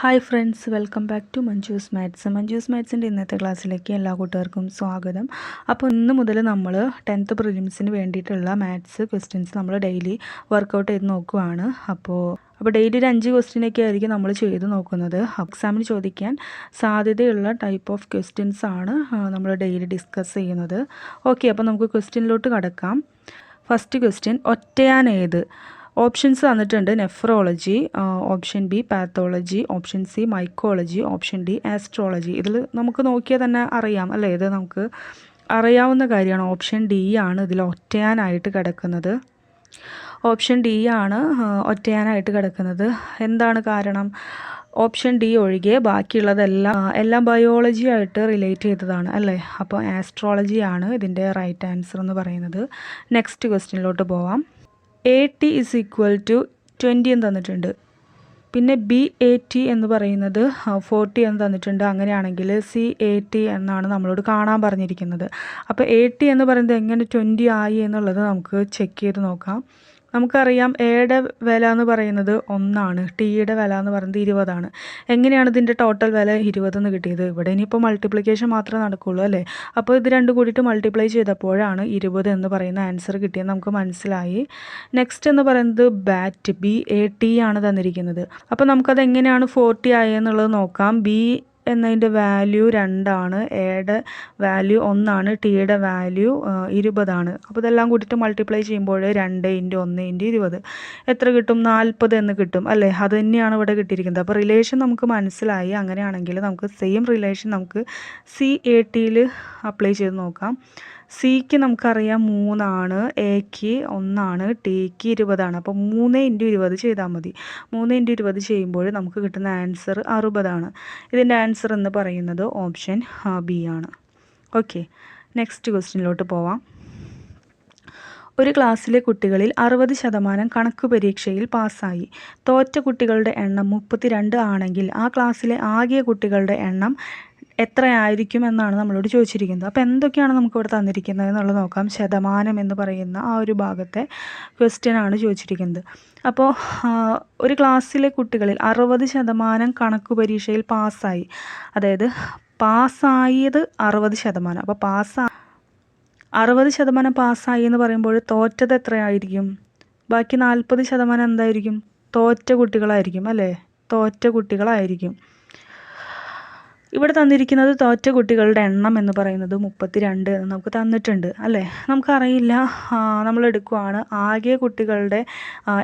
Hi friends welcome back to Manju's maths Manju's മാത്സിന്റെ ഇന്നത്തെ ക്ലാസ്സിലേക്ക് എല്ലാ കൂട്ടുകാർക്കും സ്വാഗതം. അപ്പോൾ ഇന്ന് മുതൽ നമ്മൾ ടെൻത്ത് പ്രിലിംസിന് വേണ്ടിയിട്ടുള്ള മാത്സ് ക്വസ്റ്റ്യൻസ് നമ്മൾ ഡെയിലി വർക്കൗട്ട് ചെയ്ത് നോക്കുവാണ്. അപ്പോൾ അപ്പോൾ ഡെയിലി ഒരു അഞ്ച് ക്വസ്റ്റ്യനൊക്കെ ആയിരിക്കും നമ്മൾ ചെയ്ത് നോക്കുന്നത്. എക്സാമിന് ചോദിക്കാൻ സാധ്യതയുള്ള ടൈപ്പ് ഓഫ് ക്വസ്റ്റ്യൻസ് ആണ് നമ്മൾ ഡെയിലി ഡിസ്കസ് ചെയ്യുന്നത്. ഓക്കെ അപ്പോൾ നമുക്ക് ക്വസ്റ്റ്യനിലോട്ട് കടക്കാം. ഫസ്റ്റ് ക്വസ്റ്റ്യൻ ഒറ്റയാൻ ഏത്? ഓപ്ഷൻസ് തന്നിട്ടുണ്ട് nephrology option B pathology option C mycology option D astrology ഇതിൽ നമുക്ക് നോക്കിയാൽ തന്നെ അറിയാം അല്ലേ? ഇത് നമുക്ക് അറിയാവുന്ന കാര്യമാണ്. ഓപ്ഷൻ ഡി ആണ് ഇതിൽ ഒറ്റയാനായിട്ട് കിടക്കുന്നത്. ഓപ്ഷൻ ഡി ആണ് ഒറ്റയാനായിട്ട് കിടക്കുന്നത്. എന്താണ് കാരണം? ഓപ്ഷൻ ഡി ഒഴികെ ബാക്കിയുള്ളതെല്ലാം എല്ലാം ബയോളജി ആയിട്ട് റിലേറ്റ് ചെയ്തതാണ് അല്ലേ? അപ്പോൾ ആസ്ട്രോളജി ആണ് ഇതിന്റെ റൈറ്റ് ആൻസർ എന്ന് പറയുന്നത്. നെക്സ്റ്റ് ക്വസ്റ്റ്യനിലോട്ട് പോവാം. A T is equal to twenty എന്ന് തന്നിട്ടുണ്ട്. പിന്നെ ബി എ ടി എന്ന് പറയുന്നത് ഫോർട്ടി എന്ന് തന്നിട്ടുണ്ട്. അങ്ങനെയാണെങ്കിൽ സി എ ടി എന്നാണ് നമ്മളോട് കാണാൻ പറഞ്ഞിരിക്കുന്നത്. അപ്പോൾ എ ടി എന്ന് പറയുന്നത് എങ്ങനെ ട്വന്റി ആയി എന്നുള്ളത് നമുക്ക് ചെക്ക് ചെയ്ത് നോക്കാം. നമുക്കറിയാം എയുടെ വില എന്ന് പറയുന്നത് ഒന്നാണ്. ടിയുടെ വില എന്ന് പറയുന്നത് ഇരുപതാണ്. എങ്ങനെയാണ് ഇതിന്റെ ടോട്ടൽ വില ഇരുപതെന്ന് കിട്ടിയത്? ഇവിടെ ഇനിയിപ്പോൾ മൾട്ടിപ്ലിക്കേഷൻ മാത്രമേ നടക്കുള്ളൂ അല്ലേ? അപ്പോൾ ഇത് രണ്ടും കൂടിയിട്ട് മൾട്ടിപ്ലൈ ചെയ്തപ്പോഴാണ് ഇരുപത് എന്ന് പറയുന്ന ആൻസർ കിട്ടിയത് നമുക്ക് മനസ്സിലായി. നെക്സ്റ്റ് എന്ന് പറയുന്നത് ബാറ്റ് ബി എ ടി ആണ് തന്നിരിക്കുന്നത്. അപ്പോൾ നമുക്കത് എങ്ങനെയാണ് ഫോർട്ടി ആയെന്നുള്ളത് നോക്കാം. ബി എന്നതിന്റെ വാല്യൂ രണ്ടാണ്. എയുടെ വാല്യൂ ഒന്നാണ്. ടിയുടെ വാല്യൂ ഇരുപതാണ്. അപ്പോൾ ഇതെല്ലാം കൂട്ടിയിട്ട് മൾട്ടിപ്ലൈ ചെയ്യുമ്പോൾ രണ്ട് ഇന്റു ഒന്ന് ഇന്റു ഇരുപത്. എത്ര കിട്ടും? നാൽപ്പത് എന്ന് കിട്ടും അല്ലേ? അത് തന്നെയാണ് ഇവിടെ കിട്ടിയിരിക്കുന്നത്. അപ്പോൾ റിലേഷൻ നമുക്ക് മനസ്സിലായി. അങ്ങനെയാണെങ്കിൽ നമുക്ക് സെയിം റിലേഷൻ നമുക്ക് സി എ ടിയിൽ അപ്ലൈ ചെയ്ത് നോക്കാം. സിക്ക് നമുക്കറിയാം മൂന്നാണ് എക്ക് ഒന്നാണ് ടിക്ക് ഇരുപതാണ്. അപ്പോൾ മൂന്ന് ഇന്റു ഇരുപത് ചെയ്താൽ മതി. മൂന്ന് ഇന്റു ഇരുപത് ചെയ്യുമ്പോൾ നമുക്ക് കിട്ടുന്ന ആൻസർ അറുപതാണ്. ഇതിന്റെ ആൻസർ എന്ന് പറയുന്നത് ഓപ്ഷൻ ബി ആണ്. ഓക്കെ നെക്സ്റ്റ് ക്വസ്റ്റ്യനിലോട്ട് പോവാം. ഒരു ക്ലാസ്സിലെ കുട്ടികളിൽ അറുപത് ശതമാനം കണക്ക് പരീക്ഷയിൽ പാസ്സായി. തോറ്റ കുട്ടികളുടെ എണ്ണം മുപ്പത്തിരണ്ട് ആണെങ്കിൽ ആ ക്ലാസ്സിലെ ആകെ കുട്ടികളുടെ എണ്ണം എത്രയായിരിക്കും എന്നാണ് നമ്മളോട് ചോദിച്ചിരിക്കുന്നത്. അപ്പോൾ എന്തൊക്കെയാണ് നമുക്ക് ഇവിടെ തന്നിരിക്കുന്നത് എന്നുള്ളത് നോക്കാം. ശതമാനം എന്ന് പറയുന്ന ആ ഒരു ഭാഗത്തെ ക്വസ്റ്റ്യൻ ആണ് ചോദിച്ചിരിക്കുന്നത്. അപ്പോൾ ഒരു ക്ലാസ്സിലെ കുട്ടികളിൽ അറുപത് ശതമാനം കണക്ക് പരീക്ഷയിൽ പാസ്സായി. അതായത് പാസ്സായത് അറുപത് ശതമാനം. അപ്പോൾ പാസ്സാ അറുപത് ശതമാനം പാസ്സായി എന്ന് പറയുമ്പോൾ തോറ്റത് എത്രയായിരിക്കും? ബാക്കി നാൽപ്പത് ശതമാനം എന്തായിരിക്കും? തോറ്റ കുട്ടികളായിരിക്കും അല്ലേ? തോറ്റ കുട്ടികളായിരിക്കും. ഇവിടെ തന്നിരിക്കുന്നത് തോറ്റ കുട്ടികളുടെ എണ്ണം എന്ന് പറയുന്നത് മുപ്പത്തിരണ്ട് എന്ന് നമുക്ക് തന്നിട്ടുണ്ട് അല്ലേ? നമുക്കറിയില്ല നമ്മൾ എടുക്കുവാണ്. ആകെ കുട്ടികളുടെ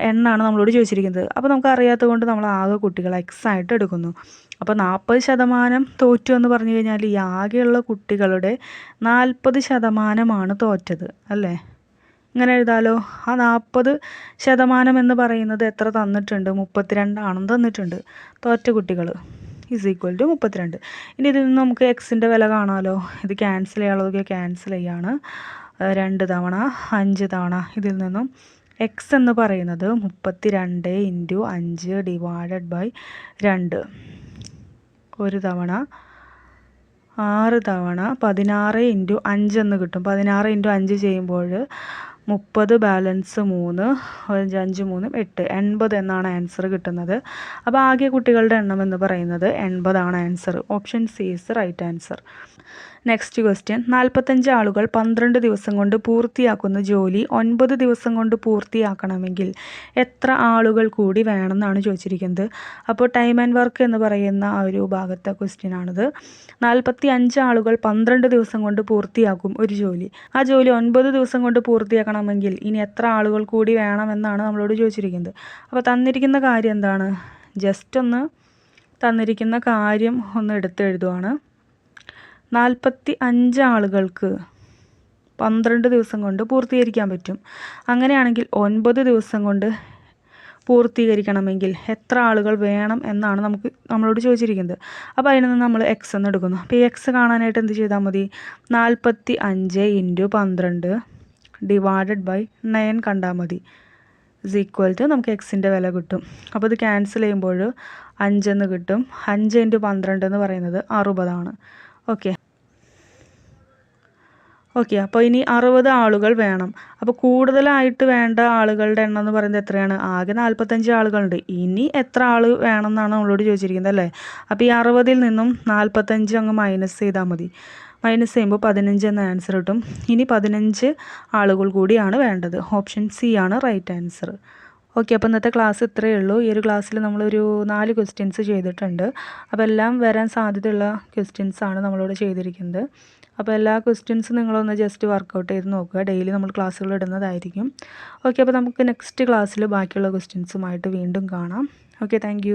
എണ്ണമാണ് നമ്മളോട് ചോദിച്ചിരിക്കുന്നത്. അപ്പോൾ നമുക്ക് അറിയാത്തത് കൊണ്ട് നമ്മൾ ആകെ കുട്ടികളെ എക്സ് ആയിട്ട് എടുക്കുന്നു. അപ്പോൾ നാൽപ്പത് ശതമാനം തോറ്റു എന്ന് പറഞ്ഞു കഴിഞ്ഞാൽ ഈ ആകെയുള്ള കുട്ടികളുടെ നാൽപ്പത് ശതമാനമാണ് തോറ്റത് അല്ലേ? ഇങ്ങനെ എഴുതാലോ. ആ നാൽപ്പത് ശതമാനം എന്ന് പറയുന്നത് എത്ര തന്നിട്ടുണ്ട്? മുപ്പത്തിരണ്ടാണെന്ന് തന്നിട്ടുണ്ട് തോറ്റ കുട്ടികൾ. ഇസ് ഈക്വൽ ടു മുപ്പത്തിരണ്ട്. ഇനി ഇതിൽ നിന്ന് നമുക്ക് എക്സിന്റെ വില കാണാമല്ലോ ഇത് ക്യാൻസൽ ചെയ്യാനുള്ളതൊക്കെ ക്യാൻസൽ ചെയ്യാണ്. രണ്ട് തവണ അഞ്ച് തവണ ഇതിൽ നിന്നും എക്സ് എന്ന് പറയുന്നത് മുപ്പത്തി രണ്ട് ഇന്റു അഞ്ച് ഡിവൈഡഡ് ബൈ രണ്ട്. ഒരു തവണ ആറ് തവണ പതിനാറ് ഇന്റു അഞ്ച് എന്ന് കിട്ടും. പതിനാറ് ഇന്റു അഞ്ച് ചെയ്യുമ്പോൾ മുപ്പത് ബാലൻസ് മൂന്ന് അഞ്ച് മൂന്നും എട്ട്. എൺപത് എന്നാണ് ആൻസർ കിട്ടുന്നത്. അപ്പോൾ ആകെ കുട്ടികളുടെ എണ്ണം എന്ന് പറയുന്നത് എൺപതാണ് answer option C is right answer next question നാൽപ്പത്തഞ്ച് ആളുകൾ പന്ത്രണ്ട് ദിവസം കൊണ്ട് പൂർത്തിയാക്കുന്ന ജോലി ഒൻപത് ദിവസം കൊണ്ട് പൂർത്തിയാക്കണമെങ്കിൽ എത്ര ആളുകൾ കൂടി വേണമെന്നാണ് ചോദിച്ചിരിക്കുന്നത്. അപ്പോൾ ടൈം ആൻഡ് വർക്ക് എന്ന് പറയുന്ന ആ ഒരു ഭാഗത്തെ ക്വസ്റ്റ്യൻ ആണിത്. നാൽപ്പത്തി അഞ്ച് ആളുകൾ പന്ത്രണ്ട് ദിവസം കൊണ്ട് പൂർത്തിയാക്കും ഒരു ജോലി. ആ ജോലി ഒൻപത് ദിവസം കൊണ്ട് പൂർത്തിയാക്കണമെങ്കിൽ ഇനി എത്ര ആളുകൾ കൂടി വേണമെന്നാണ് നമ്മളോട് ചോദിച്ചിരിക്കുന്നത്. അപ്പോൾ തന്നിരിക്കുന്ന കാര്യം എന്താണ്? ജസ്റ്റ് ഒന്ന് തന്നിരിക്കുന്ന കാര്യം ഒന്ന് എടുത്തെഴുതുവാണ് നാൽപ്പത്തി അഞ്ച് ആളുകൾക്ക് പന്ത്രണ്ട് ദിവസം കൊണ്ട് പൂർത്തീകരിക്കാൻ പറ്റും. അങ്ങനെയാണെങ്കിൽ ഒൻപത് ദിവസം കൊണ്ട് പൂർത്തീകരിക്കണമെങ്കിൽ എത്ര ആളുകൾ വേണം എന്നാണ് നമുക്ക് നമ്മളോട് ചോദിച്ചിരിക്കുന്നത്. അപ്പോൾ അതിൽ നിന്ന് നമ്മൾ എക്സ് എന്ന് എടുക്കുന്നു. അപ്പോൾ ഈ എക്സ് കാണാനായിട്ട് എന്ത് ചെയ്താൽ മതി? നാൽപ്പത്തി അഞ്ച് ഇന്റു പന്ത്രണ്ട് ഡിവൈഡഡ് ബൈ നയൻ കണ്ടാൽ മതി. ഇസ് ഈക്വൽ ടു നമുക്ക് എക്സിന്റെ വില കിട്ടും. അപ്പോൾ ഇത് ക്യാൻസൽ ചെയ്യുമ്പോൾ അഞ്ചെന്ന് കിട്ടും. അഞ്ച് ഇന്റു പന്ത്രണ്ട് എന്ന് പറയുന്നത് അറുപതാണ്. ഓക്കെ ഓക്കെ അപ്പോൾ ഇനി അറുപത് ആളുകൾ വേണം. അപ്പോൾ കൂടുതലായിട്ട് വേണ്ട ആളുകളുടെ എണ്ണം എന്ന് പറയുന്നത് എത്രയാണ്? ആകെ നാൽപ്പത്തഞ്ച് ആളുകളുണ്ട്. ഇനി എത്ര ആൾ വേണം എന്നാണ് നമ്മളോട് ചോദിച്ചിരിക്കുന്നത് അല്ലേ? അപ്പോൾ ഈ അറുപതിൽ നിന്നും നാൽപ്പത്തഞ്ച് അങ്ങ് മൈനസ് ചെയ്താൽ മതി. മൈനസ് ചെയ്യുമ്പോൾ പതിനഞ്ച് എന്ന ആൻസർ കിട്ടും. ഇനി പതിനഞ്ച് ആളുകൾ കൂടിയാണ് വേണ്ടത്. ഓപ്ഷൻ സി ആണ് റൈറ്റ് ആൻസർ ഓക്കെ അപ്പോൾ ഇന്നത്തെ ക്ലാസ് ഇത്രയേ ഉള്ളൂ. ഈ ഒരു ക്ലാസ്സിൽ നമ്മളൊരു നാല് ക്വസ്റ്റ്യൻസ് ചെയ്തിട്ടുണ്ട്. അപ്പോൾ എല്ലാം വരാൻ സാധ്യതയുള്ള ക്വസ്റ്റ്യൻസ് ആണ് നമ്മളോട് ചെയ്തിരിക്കുന്നത്. അപ്പോൾ എല്ലാ ക്വസ്റ്റ്യൻസും നിങ്ങളൊന്ന് ജസ്റ്റ് വർക്കൗട്ട് ചെയ്ത് നോക്കുക. ഡെയിലി നമ്മൾ ക്ലാസ്സുകൾ ഇടുന്നതായിരിക്കും. ഓക്കെ അപ്പോൾ നമുക്ക് നെക്സ്റ്റ് ക്ലാസ്സിൽ ബാക്കിയുള്ള ക്വസ്റ്റ്യൻസുമായിട്ട് വീണ്ടും കാണാം. Okay thank